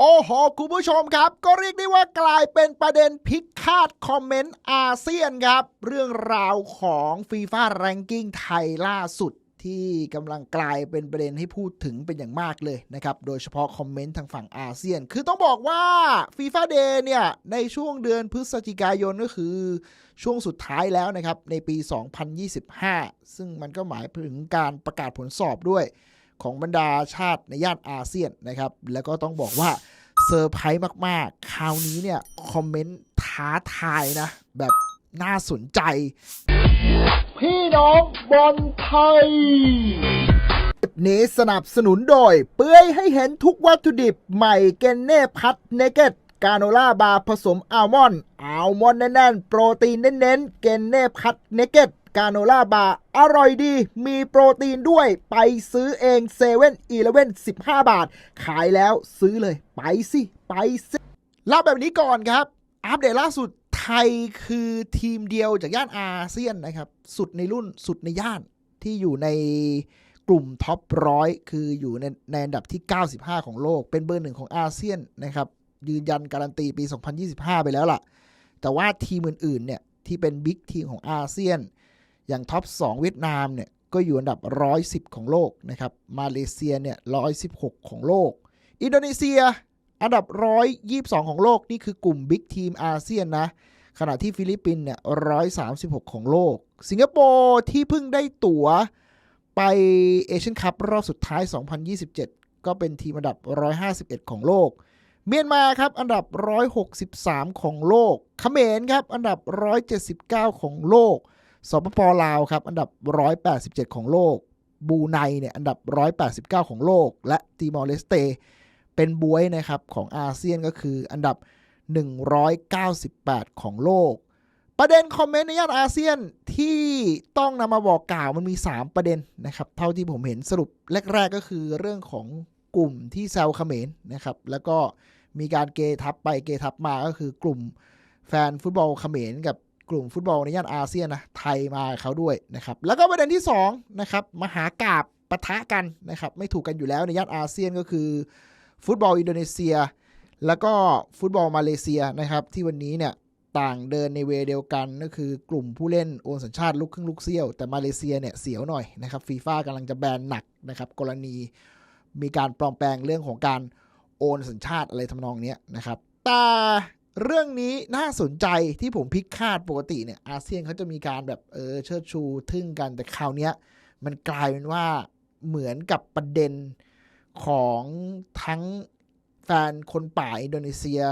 โอ้โห คุณผู้ชมครับ ก็เรียกได้ว่ากลายเป็นประเด็นพิกคาดคอมเมนต์อาเซียนครับ เรื่องราวของฟีฟ่าแรงกิ้งไทยล่าสุดที่กำลังกลายเป็นประเด็นให้พูดถึงเป็นอย่างมากเลยนะครับ โดยเฉพาะคอมเมนต์ทางฝั่งอาเซียน คือต้องบอกว่าฟีฟ่าเดย์เนี่ย ในช่วงเดือนพฤศจิกายนก็คือช่วงสุดท้ายแล้วนะครับ ในปี 2025 ซึ่งมันก็หมายถึงการประกาศผลสอบด้วย ของบรรดาชาติในย่านอาเซียนนะครับ แล้วก็ต้องบอกว่าเซอร์ไพรส์มากๆ คราวนี้เนี่ย คอมเมนต์ท้าทายนะ แบบน่าสนใจ พี่น้องบอลไทยคลิปนี้สนับสนุนโดย เปื่อยให้เห็นทุกวัตถุดิบใหม่เกนเน่พัทเนเกตกาโนล่าบาร์ผสมอัลมอนด์อัลมอนด์แน่นๆ โปรตีนเน้นๆ เกนเน่พัทเนเกต กาโนล่าบาร์อร่อยดี มีโปรตีนด้วย ไปซื้อเองเซเว่นอีเลเว่นสิบห้าบาท ขายแล้วซื้อเลย ไปสิ ไปสิเล่าแบบนี้ก่อนครับ อัปเดตล่าสุดไทยคือทีมเดียวจากย่านอาเซียนนะครับ สุดในรุ่นสุดในย่านที่อยู่ในกลุ่มท็อปร้อยคืออยู่ในในอันดับที่ 95 ของโลก เป็นเบอร์หนึ่งของอาเซียนนะครับ ยืนยันการันตีปี 2025 ไปแล้วล่ะ แต่ว่าทีมอื่นๆเนี่ยที่เป็นบิ๊กทีมของอาเซียน อย่างท็อป 2 เวียดนามเนี่ยก็อยู่อันดับ 110 ของโลกนะครับ มาเลเซียเนี่ย 116 ของโลก อินโดนีเซีย อันดับ 122 ของโลก นี่คือกลุ่มบิ๊กทีมอาเซียนนะ ขณะที่ฟิลิปปินส์เนี่ย 136 ของโลก สิงคโปร์ที่เพิ่งได้ตั๋วไปเอเชียนคัพรอบสุดท้าย 2027 ก็เป็นทีมอันดับ 151 ของโลก เมียนมาครับ อันดับ 163 ของโลกเขมรครับ อันดับ 179 ของโลก สปปลาวครับอันดับ 187 ของโลก บูไนเนี่ยอันดับ 189 ของโลก และติมอร์เลสเต เป็นบวยนะครับของอาเซียนก็คืออันดับ 198 ของโลก ประเด็นคอมเมนต์ในย่านอาเซียนที่ต้องนำมาบอกกล่าวมันมี 3 ประเด็นนะครับเท่าที่ผมเห็นสรุปแรก ๆ ก็คือเรื่องของกลุ่มที่แซวเขมรนะครับแล้วก็มีการเกทับไปเกทับมาก็คือกลุ่มแฟนฟุตบอลเขมรกับ กลุ่มฟุตบอลในย่านอาเซียนนะไทยมาเขาด้วยนะครับแล้วก็ประเด็นที่2นะครับมหากาบปะทะกันนะครับไม่ถูกกันอยู่แล้วในย่านอาเซียนก็คือ ฟุตบอลอินโดนีเซีย แล้วก็ฟุตบอลมาเลเซียนะครับที่วันนี้เนี่ยต่างเดินในเวเดียวกันก็คือกลุ่มผู้เล่นโอนสัญชาติลูกครึ่งลูกเซี่ยว แต่มาเลเซียเนี่ยเสียวหน่อยนะครับฟีฟ่ากำลังจะแบนหนักนะครับกรณีมีการปลอมแปลงเรื่องของการโอนสัญชาติอะไรทำนองนี้นะครับแต่ เรื่องนี้น่าสนใจที่ผมพิกคาดปกติเนี่ยอาเซียนเขาจะมีการแบบเออเชิดชูทึ่งกันแต่คราวนี้มันกลายเป็นว่าเหมือนกับประเด็นของทั้งแฟนคนป่าอินโดนีเซีย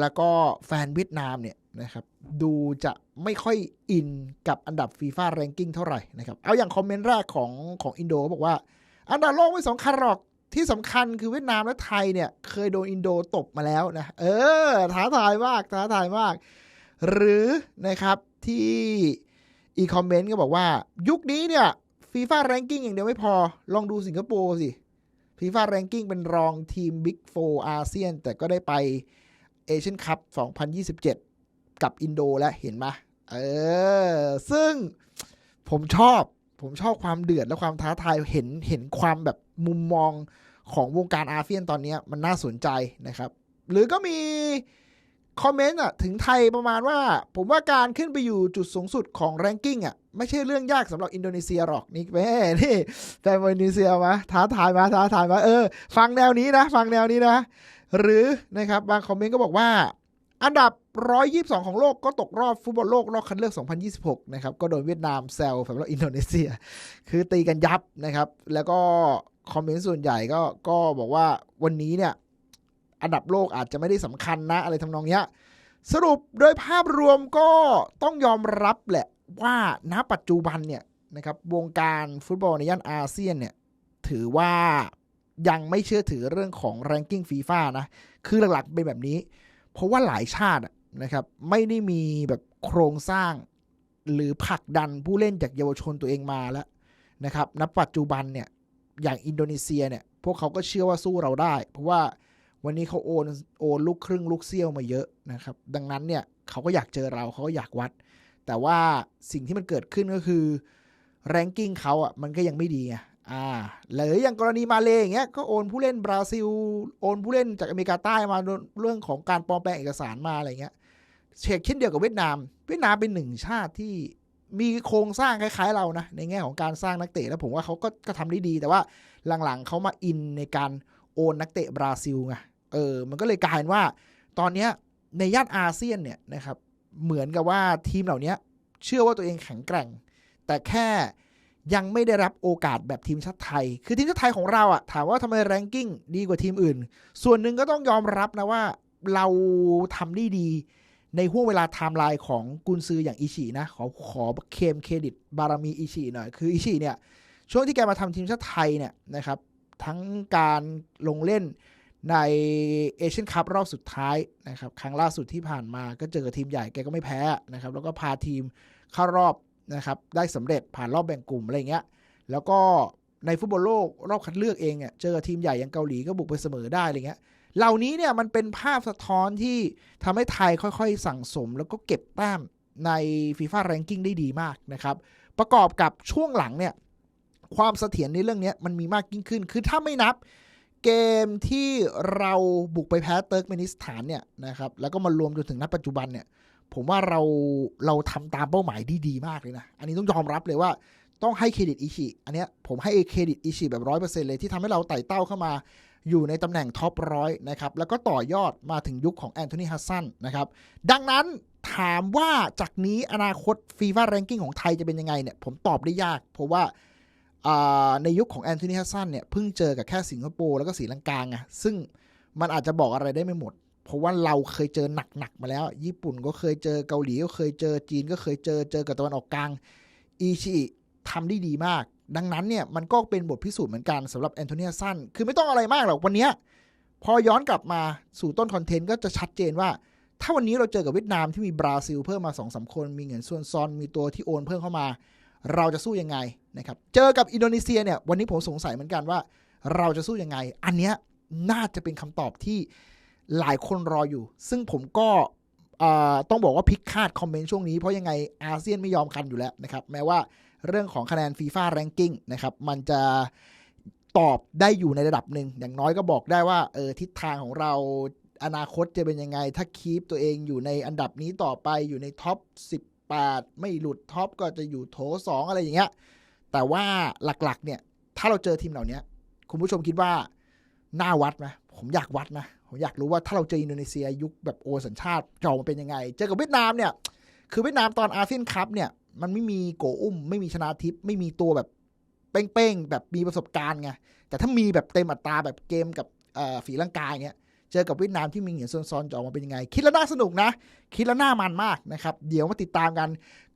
แล้วก็แฟนเวียดนามเนี่ยนะครับดูจะไม่ค่อยอินกับอันดับฟีฟ่าแรงกิ้งเท่าไหร่นะครับ เอาอย่างคอมเมนต์แรกของของอินโดบอกว่า อันดับโลกไม่สำคัญหรอก ที่สำคัญคือเวียดนามและไทยเนี่ย เคยโดนอินโดตบมาแล้วนะ เออ ท้าทายมากท้าทายมาก หรือนะครับที่อีคอมเมนต์ก็บอกว่า ยุคนี้เนี่ยฟีฟ่าแรงกิ้งอย่างเดียวไม่พอ ลองดูสิงคโปร์สิฟีฟ่าแรงกิ้งเป็นรองทีมบิ๊กโฟอาเซียนแต่ก็ได้ไปเอเชียนคัพ 2027 กับอินโดแล้วเห็นไหมเออ ซึ่งผมชอบผมชอบความเดือดและความท้าทายเห็นเห็นความแบบ มุมมองของวงการอาเซียนตอนนี้มันน่าสนใจนะครับ หรือก็มีคอมเมนต์อะถึงไทยประมาณว่า ผมว่าการขึ้นไปอยู่จุดสูงสุดของแรงกิ้งอะไม่ใช่เรื่องยากสำหรับอินโดนีเซียหรอกนี่แม่นี่แฟนอินโดนีเซียมาท้าทายมาท้าทายมาเออ ฟังแนวนี้นะ ฟังแนวนี้นะ หรือนะครับบางคอมเมนต์ก็บอกว่า อันดับ 122 ของโลกก็ตกรอบฟุตบอลโลกรอบคัดเลือก 2026 นะครับ ก็โดนเวียดนามแซวสำหรับอินโดนีเซีย คือตีกันยับนะครับ แล้วก็ คอมเมนต์ส่วนใหญ่ก็ก็บอกว่าวันนี้เนี่ย อันดับโลกอาจจะไม่ได้สำคัญนะ อะไรทำนองเนี้ย สรุปโดยภาพรวมก็ต้องยอมรับแหละว่าณปัจจุบันเนี่ยนะครับวงการฟุตบอลในย่านอาเซียนเนี่ย ถือว่ายังไม่เชื่อถือเรื่องของ ranking FIFA นะ คือหลักๆเป็นแบบนี้ เพราะว่าหลายชาตินะครับไม่ได้มีแบบโครงสร้างหรือผลักดันผู้เล่นจากเยาวชนตัวเองมาแล้วนะครับณปัจจุบันเนี่ย อย่างอินโดนีเซียเนี่ยพวกเขาก็เชื่อว่าสู้เราได้ เพราะว่าวันนี้เขาโอนโอนลูกครึ่งลูกเซี่ยวมาเยอะนะครับ ดังนั้นเนี่ยเขาก็อยากเจอเราเขาก็อยากวัด แต่ว่าสิ่งที่มันเกิดขึ้นก็คือแรงกิ้งเขาอะมันก็ยังไม่ดีไงอ่าหรืออย่างกรณีมาเลอย่างเงี้ยก็โอนผู้เล่นบราซิล โอนผู้เล่นจากอเมริกาใต้มาเรื่องของการปลอมแปลงเอกสารมาอะไรเงี้ยเช็คเช่นเดียวกับเวียดนาม เวียดนามเป็นหนึ่งชาติที่ มีโครงสร้างคล้ายๆเรานะ ในแง่ของการสร้างนักเตะแล้วผมว่าเขาก็ก็ทำได้ดี แต่ว่าหลังๆเขามาอินในการโอนนักเตะบราซิลไงเออ มันก็เลยกลายเป็นว่า ตอนนี้ในย่านอาเซียนเนี่ยนะครับ เหมือนกับว่าทีมเหล่านี้เชื่อว่าตัวเองแข็งแกร่ง แต่แค่ยังไม่ได้รับโอกาสแบบทีมชาติไทย คือทีมชาติไทยของเราอะถามว่าทำไมแรงกิ้งดีกว่าทีมอื่น ส่วนหนึ่งก็ต้องยอมรับนะว่าเราทำได้ดี ในห่วงเวลาไทม์ไลน์ของกุนซืออย่างอิชินะ ขอขอเคมเครดิตบารมีอิชิหน่อย คืออิชิเนี่ย ช่วงที่แกมาทำทีมชาติไทยเนี่ยนะครับ ทั้งการลงเล่นในเอเชียนคัพรอบสุดท้ายนะครับ ครั้งล่าสุดที่ผ่านมาก็เจอกับทีมใหญ่แกก็ไม่แพ้นะครับ แล้วก็พาทีมเข้ารอบนะครับ ได้สำเร็จผ่านรอบแบ่งกลุ่มอะไรเงี้ย แล้วก็ในฟุตบอลโลกรอบคัดเลือกเองเนี่ยเจอทีมใหญ่อย่างเกาหลีก็บุกไปเสมอได้อะไรเงี้ย เหล่านี้เนี่ยมันเป็นภาพสะท้อนที่ทำให้ไทยค่อยๆ สั่งสม แล้วก็เก็บแต้มในฟีฟ่าแรงกิ้งได้ดีมากนะครับ ประกอบกับช่วงหลังเนี่ยความเสถียรในเรื่องนี้มันมีมากยิ่งขึ้น คือถ้าไม่นับเกมที่เราบุกไปแพ้เติร์กเมนิสถานเนี่ยนะครับ แล้วก็มารวมจนถึงณปัจจุบันเนี่ย ผมว่าเราเราทำตามเป้าหมายที่ดีมากเลยนะ อันนี้ต้องยอมรับเลยว่าต้องให้เครดิตอิชิ อันเนี้ยผมให้เครดิตอิชิแบบร้อยเปอร์เซ็นต์เลยที่ทำให้เราไต่เต้าเข้ามา อยู่ในตำแหน่งท็อปร้อยนะครับแล้วก็ต่อยอดมาถึงยุคของแอนโทนีฮัสซันนะครับดังนั้นถามว่าจากนี้อนาคตฟีฟ่าแรงกิ้งของไทยจะเป็นยังไงเนี่ยผมตอบได้ยาก เพราะว่าในยุคของแอนโทนีฮัสซันเนี่ยเพิ่งเจอกับแค่สิงคโปร์แล้วก็สีลังกาไงซึ่งมันอาจจะบอกอะไรได้ไม่หมด เพราะว่าเราเคยเจอหนักๆมาแล้ว ญี่ปุ่นก็เคยเจอเกาหลีก็เคยเจอจีนก็เคยเจอเจอกับตะวันออกกลางอิชิทำได้ดีมาก ดังนั้นเนี่ยมันก็เป็นบทพิสูจน์เหมือนกันสำหรับแอนโทเนีฮัสซันคือไม่ต้องอะไรมากหรอกวันนี้พอย้อนกลับมาสู่ต้นคอนเทนต์ก็จะชัดเจนว่า ถ้าวันนี้เราเจอกับเวียดนามที่มีบราซิลเพิ่มมา2อสคน มีเงินส่วนซอนมีตัวที่โอนเพิ่มเข้ามา เราจะสู้ยังไงนะครับเจอกับอินโดนีเซียเนี่ยวันนี้ผมสงสัยเหมือนกันว่า เราจะสู้ยังไง อันเนี้ยน่าจะเป็นคำตอบที่หลายคนรออยู่ ซึ่งผมก็ต้องบอกว่าพิกคาดคอมเมนต์ช่วงนี้เพราะยังไงอาเซียนไม่ยอมกันอยู่แล้วนะครับแม้ว่า เรื่องของคะแนนฟีฟ่าแรงกิ้งนะครับมันจะตอบได้อยู่ในระดับหนึ่ง อย่างน้อยก็บอกได้ว่าเออทิศทางของเราอนาคตจะเป็นยังไง ถ้าคีปตัวเองอยู่ในอันดับนี้ต่อไปอยู่ในท็อป 18 ไม่หลุดท็อปก็จะอยู่โถ 2 อะไรอย่างเงี้ยแต่ว่าหลักๆ เนี่ย ถ้าเราเจอทีมเหล่านี้คุณผู้ชมคิดว่าน่าวัดไหมผมอยากวัดนะ ผมอยากรู้ว่าถ้าเราเจออินโดนีเซียยุคแบบโอสัญชาติจะออกมาเป็นยังไง เจอกับเวียดนามเนี่ย คือเวียดนามตอนอาเซียนคัพเนี่ย มันไม่มีโกอุ้ม ไม่มีชนะทิพย์ไม่มีตัวแบบเป้งๆแบบมีประสบการณ์ไงแต่ถ้ามีแบบเต็มอัตราแบบเกมกับฝีร่างกายเนี้ย เจอกับเวียดนามที่มีเหงียนซอนๆจะออกมาเป็นยังไง คิดแล้วน่าสนุกนะ คิดแล้วน่ามันมากนะครับ เดี๋ยวมาติดตามกัน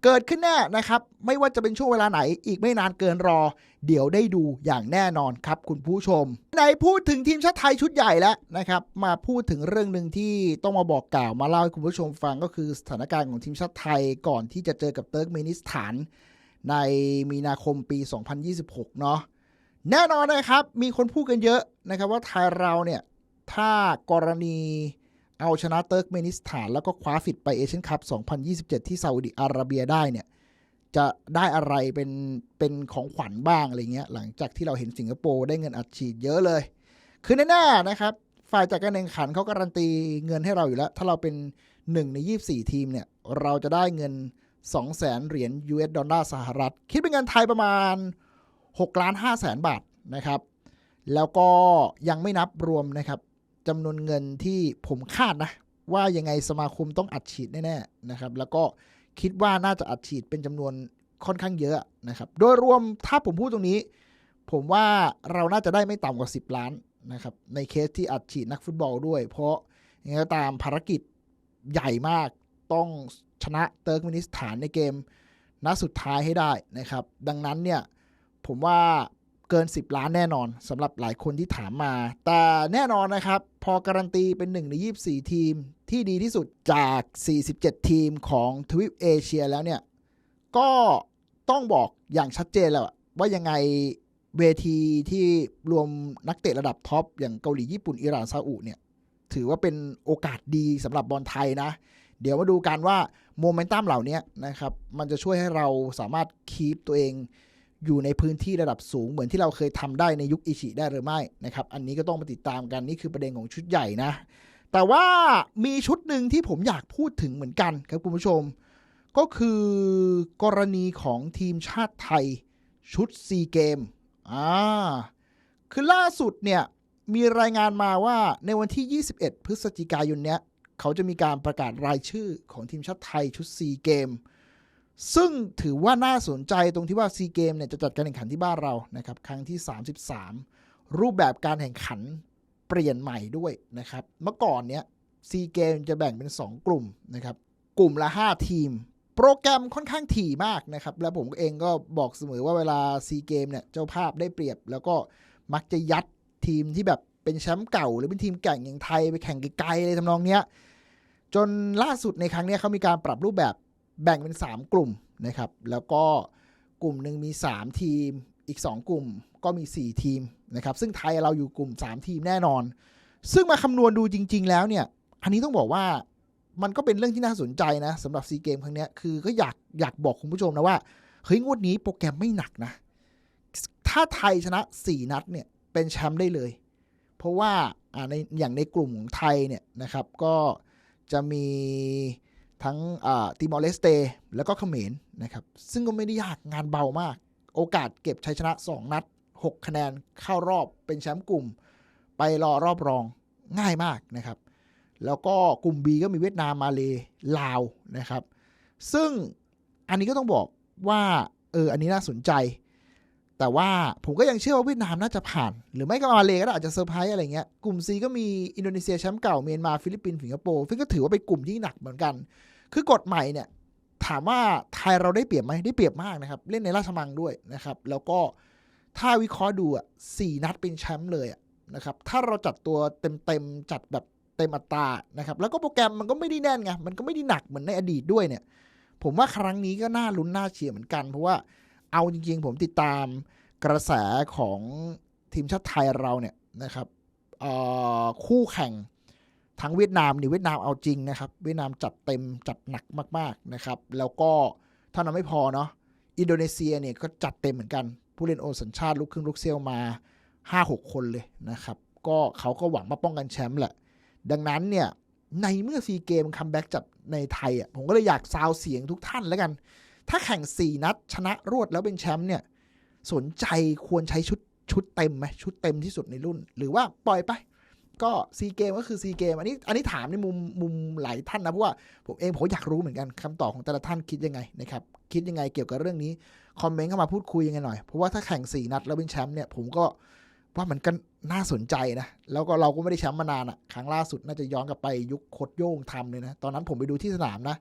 เกิดขึ้นแน่นะครับ ไม่ว่าจะเป็นช่วงเวลาไหน อีกไม่นานเกินรอ เดี๋ยวได้ดูอย่างแน่นอนครับ คุณผู้ชมในพูดถึงทีมชาติไทยชุดใหญ่แล้วนะครับ มาพูดถึงเรื่องหนึ่งที่ต้องมาบอกกล่าวมาเล่าให้คุณผู้ชมฟังก็คือสถานการณ์ของทีมชาติไทยก่อนที่จะเจอกับเติร์กเมนิสถาน ในมีนาคมปี 2026 เนาะแน่นอนนะครับ มีคนพูดกันเยอะนะครับว่าไทยเราเนี่ย ถ้ากรณีเอาชนะเติร์กเมนิสถาน แล้วก็คว้าฟิตไปเอเชียนคัพ 2027 ที่ซาอุดิอาระเบียได้เนี่ย จะได้อะไรเป็นเป็นของขวัญบ้างอะไรเงี้ย หลังจากที่เราเห็นสิงคโปร์ได้เงินอัดฉีดเยอะเลย คือแน่ๆนะครับ ฝ่ายจัดการแข่งขันเขาการันตีเงินให้เราอยู่แล้ว ถ้าเราเป็น 1 ใน 24 ทีมเนี่ย เราจะได้เงิน 200,000เหรียญ US ดอลลาร์สหรัฐ คิดเป็นเงินไทยประมาณ6ล้าน5แสนบาทนะครับ แล้วก็ยังไม่นับรวมนะครับ จำนวนเงินที่ผมคาดนะ ว่ายังไงสมาคมต้องอัดฉีดแน่ๆนะครับ แล้วก็คิดว่าน่าจะอัดฉีดเป็นจำนวนค่อนข้างเยอะนะครับ โดยรวมถ้าผมพูดตรงนี้ ผมว่าเราน่าจะได้ไม่ต่ำกว่า 10 ล้านนะครับ ในเคสที่อัดฉีดนักฟุตบอลด้วย เพราะยังไงก็ตามภารกิจใหญ่มากต้องชนะเติร์กมินิสถานในเกมนัดสุดท้ายให้ได้นะครับ ดังนั้นเนี่ยผมว่า เกิน 10 ล้านแน่นอนสำหรับหลายคนที่ถามมา แต่แน่นอนนะครับ พอการันตีเป็น 1 ใน 24 ทีมที่ดีที่สุดจาก 47 ทีมของทวีปเอเชียแล้วเนี่ย ก็ต้องบอกอย่างชัดเจนแล้วว่ายังไงเวทีที่รวมนักเตะระดับท็อป อย่างเกาหลีญี่ปุ่น อิหร่านซาอุเนี่ย ถือว่าเป็นโอกาสดีสำหรับบอลไทยนะ เดี๋ยวมาดูกันว่าโมเมนตัมเหล่านี้นะครับมันจะช่วยให้เราสามารถคีปตัวเอง อยู่ในพื้นที่ระดับสูงเหมือนที่เราเคยทำได้ในยุคอิชิได้หรือไม่นะครับ อันนี้ก็ต้องมาติดตามกันนี่คือประเด็นของชุดใหญ่นะ แต่ว่ามีชุดหนึ่งที่ผมอยากพูดถึงเหมือนกันครับคุณผู้ชม ก็คือกรณีของทีมชาติไทยชุดซีเกมอ่าคือล่าสุดเนี่ยมีรายงานมาว่าในวันที่ 21 พฤศจิกายนเนี้ย เขาจะมีการประกาศรายชื่อของทีมชาติไทยชุดซีเกม ซึ่งถือว่าน่าสนใจตรงที่ว่าซีเกมเนี่ยจะจัดการแข่งขันที่บ้านเรานะครับครั้งที่ 33 รูปแบบการแข่งขันเปลี่ยนใหม่ด้วยนะครับ เมื่อก่อนเนี้ยซีเกมจะแบ่งเป็น 2 กลุ่มนะครับ กลุ่มละ 5 ทีม โปรแกรมค่อนข้างถี่มากนะครับ แล้วผมเองก็บอกเสมอว่าเวลาซีเกมเนี่ยเจ้าภาพได้เปรียบ แล้วก็มักจะยัดทีมที่แบบเป็นแชมป์เก่า หรือเป็นทีมแก่งอย่างไทยไปแข่งไกลๆเลยทำนองเนี้ยจนล่าสุดในครั้งเนี้ยเขามีการปรับรูปแบบ แบ่งเป็น 3 กลุ่มนะครับ แล้วก็กลุ่มหนึ่งมี 3 ทีม อีก 2 กลุ่มก็มี 4 ทีมนะครับ ซึ่งไทยเราอยู่กลุ่ม 3 ทีมแน่นอน ซึ่งมาคำนวณดูจริง ๆ แล้วเนี่ย อันนี้ต้องบอกว่ามันก็เป็นเรื่องที่น่าสนใจนะสำหรับซีเกมครั้งนี้คือก็อยากอยากบอกคุณผู้ชมนะว่า เฮ้ยงวดนี้โปรแกรมไม่หนักนะ ถ้าไทยชนะ 4 นัดเนี่ยเป็นแชมป์ได้เลย เพราะว่าอ่าในอย่างในกลุ่มของไทยเนี่ยนะครับ ก็จะมี ทั้งติมอร์เลสเตแล้วก็เขมรนะครับ ซึ่งก็ไม่ได้ยากงานเบามาก โอกาสเก็บชัยชนะ 2 นัด 6 คะแนนเข้ารอบเป็นแชมป์กลุ่ม ไปรอรอบรองง่ายมากนะครับ แล้วก็กลุ่ม B ก็มีเวียดนามมาเลลาวนะครับ ซึ่งอันนี้ก็ต้องบอกว่าเอออันนี้น่าสนใจ แต่ว่าผมก็ยังเชื่อว่าเวียดนามน่าจะผ่าน หรือไม่ก็มาเลก็อาจจะเซอร์ไพรส์อะไรเงี้ย กลุ่ม C ก็มีอินโดนีเซียแชมป์เก่าเมียนมาฟิลิปปินส์สิงคโปร์ซึ่งก็ถือว่าเป็นกลุ่มที่หนักเหมือนกัน คือกฎใหม่เนี่ยถามว่าไทยเราได้เปรียบไหมได้เปรียบมากนะครับ เล่นในราชมังด้วยนะครับ แล้วก็ถ้าวิเคราะห์ดูอะสี่นัดเป็นแชมป์เลยอะนะครับ ถ้าเราจัดตัวเต็มๆจัดแบบเต็มอัตรานะครับ แล้วก็โปรแกรมมันก็ไม่ได้แน่นไง มันก็ไม่ได้หนักเหมือนในอดีตด้วยเนี่ย ผมว่าครั้งนี้ก็น่าลุ้นน่าเชียร์เหมือนกัน เพราะว่า เอาจริงๆ ผมติดตามกระแสของทีมชาติไทยเราเนี่ยนะครับคู่แข่งทั้งเวียดนามนี่เวียดนามเอาจริงนะครับ เวียดนามจัดเต็มจัดหนักมาก ๆนะครับ แล้วก็เท่านั้นไม่พอเนาะอินโดนีเซียเนี่ยก็จัดเต็มเหมือนกัน ผู้เล่นโอสัญชาติลูกครึ่งลูกเซลมา 5-6 คนเลยนะครับ ก็เขาก็หวังมาป้องกันแชมป์แหละ ดังนั้นเนี่ยในเมื่อซีเกมคัมแบ็กจัดในไทยอะผมก็เลยอยากซาวเสียงทุกท่านแล้วกัน ถ้าแข่ง 4 นัด ชนะรวดแล้วเป็นแชมป์เนี่ย สนใจควรใช้ชุดชุดเต็มไหมชุดเต็มที่สุดในรุ่น หรือว่าปล่อยไป ก็ซีเกมก็คือซีเกมอันนี้อันนี้ถามในมุมมุมหลายท่านนะ เพราะว่าผมเองผมอยากรู้เหมือนกันคำตอบของแต่ละท่านคิดยังไงนะครับ คิดยังไงเกี่ยวกับเรื่องนี้ คอมเมนต์เข้ามาพูดคุยยังไงหน่อย เพราะว่าถ้าแข่ง 4 นัดแล้วเป็นแชมป์เนี่ยผมก็ว่ามันก็น่าสนใจนะ แล้วก็เราก็ไม่ได้แชมป์มานานอะครั้งล่าสุดน่าจะย้อนกลับไปยุคโคดโย่งทำเลยนะ ตอนนั้นผมไปดูที่สนามนะ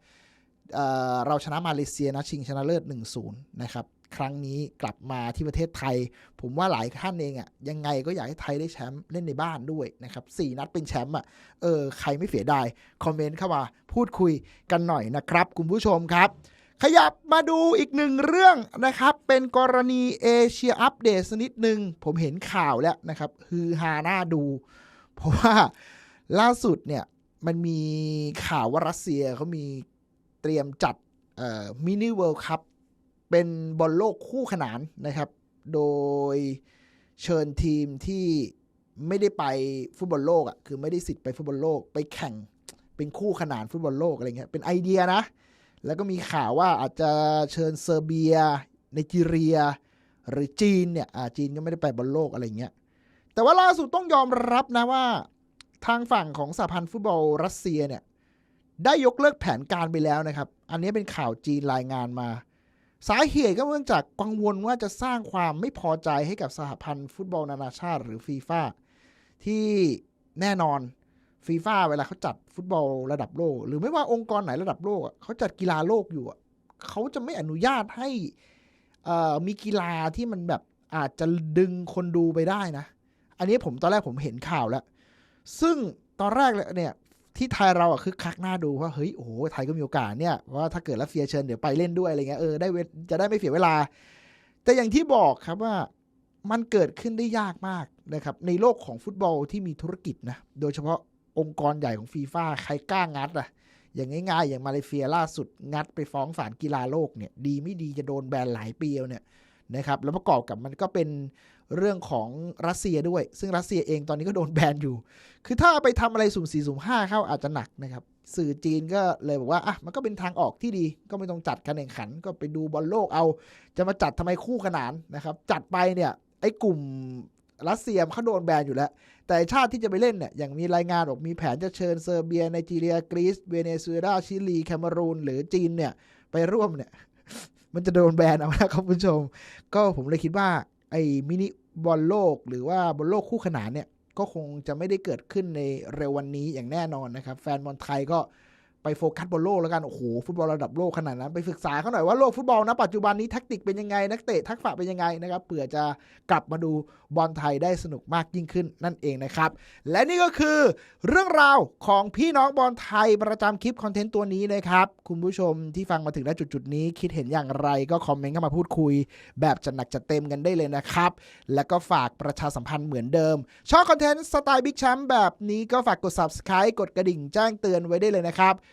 เราชนะมาเลเซียนะชิงชนะเลิศ 1-0 นะครับ ครั้งนี้กลับมาที่ประเทศไทย ผมว่าหลายท่านเองอะ่ะยังไงก็อยากให้ไทยได้แชมป์เล่นในบ้านด้วยนะครับสี่นัดเป็นแชมป์อะเออใครไม่เสียดายคอมเมนต์เข้ามาพูดคุยกันหน่อยนะครับ คุณผู้ชมครับ ขยับมาดูอีกหนึ่งเรื่องนะครับ เป็นกรณีเอเชียอัปเดตสนิดหนึ่งผมเห็นข่าวแล้วนะครับฮือฮาหน้าดู เพราะว่าล่าสุดเนี่ยมันมีข่าวว่ารัสเซียเขามี เตรียมจัดมินิเวิลด์คัพเป็นบอลโลกคู่ขนานนะครับ โดยเชิญทีมที่ไม่ได้ไปฟุตบอลโลกอะคือไม่ได้สิทธิ์ไปฟุตบอลโลก ไปแข่งเป็นคู่ขนานฟุตบอลโลกอะไรเงี้ยเป็นไอเดียนะ แล้วก็มีข่าวว่าอาจจะเชิญเซอร์เบียไนจีเรีย หรือจีนเนี่ยอาจีนก็ไม่ได้ไปบอลโลกอะไรเงี้ยแต่ว่าล่าสุดต้องยอมรับนะว่า ทางฝั่งของสหพันธ์ฟุตบอลรัสเซียเนี่ย ได้ยกเลิกแผนการไปแล้วนะครับ อันนี้เป็นข่าวจีนรายงานมา สาเหตุก็เนื่องจากกังวลว่าจะสร้างความไม่พอใจให้กับสหพันธ์ฟุตบอลนานาชาติหรือฟีฟ่าที่แน่นอนฟีฟ่าเวลาเขาจัดฟุตบอลระดับโลก หรือไม่ว่าองค์กรไหนระดับโลกเขาจัดกีฬาโลกอยู่เขาจะไม่อนุญาตให้มีกีฬาที่มันแบบอาจจะดึงคนดูไปได้นะ อันนี้ผมตอนแรกผมเห็นข่าวแล้ว ซึ่งตอนแรกเนี่ย ที่ไทยเราอะคือคักหน้าดูว่าเฮ้ยโอ้โหไทยก็มีโอกาสเนี่ยว่าถ้าเกิดรัสเซียเชิญเดี๋ยวไปเล่นด้วยอะไรเงี้ยเออได้จะได้ไม่เสียเวลา แต่อย่างที่บอกครับว่ามันเกิดขึ้นได้ยากมากนะครับในโลกของฟุตบอลที่มีธุรกิจนะโดยเฉพาะองค์กรใหญ่ของฟีฟ่าใครกล้างัดอะอย่างง่ายๆ อย่างมาเลเซียล่าสุดงัดไปฟ้องศาลกีฬาโลกเนี่ยดีไม่ดีจะโดนแบนหลายปีเนี่ยนะครับแล้วประกอบกับมันก็เป็น เรื่องของรัสเซียด้วย ซึ่งรัสเซียเองตอนนี้ก็โดนแบนอยู่ คือถ้าไปทำอะไรสุ่มสี่สุ่มห้าเข้าอาจจะหนักนะครับ สื่อจีนก็เลยบอกว่าอะมันก็เป็นทางออกที่ดี ก็ไม่ต้องจัดการแข่งขัน ก็ไปดูบอลโลกเอา จะมาจัดทำไมคู่ขนานนะครับ จัดไปเนี่ยไอ้กลุ่มรัสเซียเขาโดนแบนอยู่แล้ว แต่ชาติที่จะไปเล่นเนี่ย อย่างมีรายงานบอกมีแผนจะเชิญเซอร์เบียไนจีเรียกรีซเวเนซุเอลาชิลีแคนารูนหรือจีนเนี่ยไปร่วมเนี่ยมันจะโดนแบนเอานะ ครับคุณผู้ชม ก็ผมเลยคิดว่า ไอ้มินิบอลโลกหรือว่าบอลโลกคู่ขนานเนี่ยก็คงจะไม่ได้เกิดขึ้นในเร็ววันนี้อย่างแน่นอนนะครับ แฟนบอลไทยก็ ไปโฟกัสบอลโลกแล้วกัน โอ้โห ฟุตบอลระดับโลกขนาดนั้น ไปศึกษาเขาหน่อยว่าโลกฟุตบอลนะปัจจุบันนี้แทคติกเป็นยังไง นักเตะทักษะเป็นยังไงนะครับเผื่อจะกลับมาดูบอลไทยได้สนุกมากยิ่งขึ้นนั่นเองนะครับ และนี่ก็คือเรื่องราวของพี่น้องบอลไทยประจำคลิปคอนเทนต์ตัวนี้นะครับ คุณผู้ชมที่ฟังมาถึงณจุดๆนี้คิดเห็นอย่างไรก็คอมเมนต์เข้ามาพูดคุย แบบจัดหนักจัดเต็มกันได้เลยนะครับ แล้วก็ฝากประชาสัมพันธ์เหมือนเดิมชอบคอนเทนต์สไตล์บิ๊กแชมป์แบบนี้ก็ฝากกด subscribe กดกระดิ่งแจ้งเตือนไว้ได้เลยนะครับ